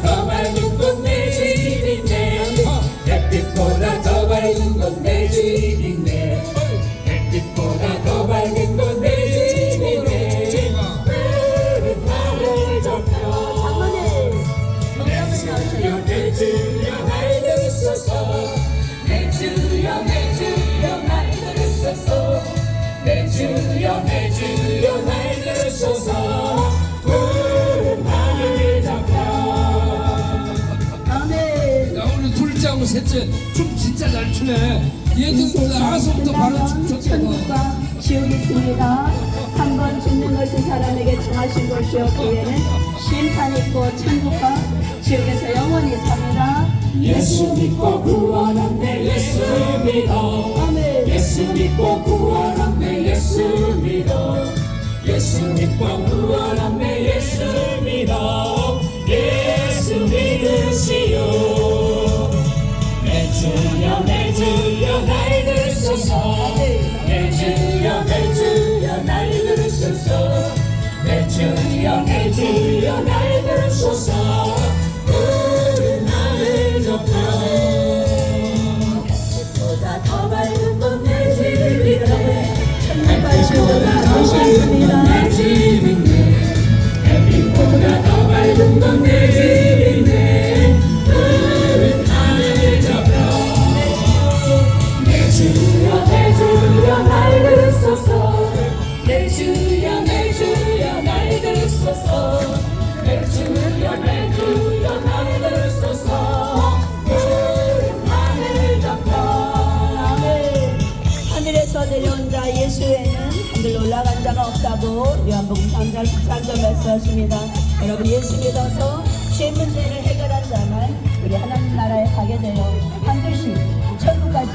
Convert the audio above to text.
더 밝은 곳내 집이네 햇빛보다 더 밝은 곳내 집이네 햇빛보다 더 밝은 곳내 집이네 푸른 하늘 좁혀 내 주여 내 주여 날 들으소서. 내 주여 내 주여 날 들으소서 셋째 춤 진짜 잘 추네 얘들 나와서부터 바로 춤췄잖아 있습니다. 한 번 죽는 것이 사람에게 정하신 것이었기에는 심판 있고 천국과 지옥에서 영원히 삽니다. 예수 믿고 구원한네 예수 믿어 아멘. 예수 믿고 구원한네 예수 믿어 예수 믿고 구원 주여 내 주여 날 들으소서. 내 주여 내 주여 날 들으소서. 내 주여 내 주여 날 들으소서. 푸른 하늘 좁혀. 보다 더 밝은 곳내 집이네 천국과 지옥보다 더 밝습니다. 요한복음 3장 13절 말씀하십니다. 여러분 예수 믿어서 죄 문제를 해결한 자만 우리 하나님 나라에 가게 되어 반드시 천국까지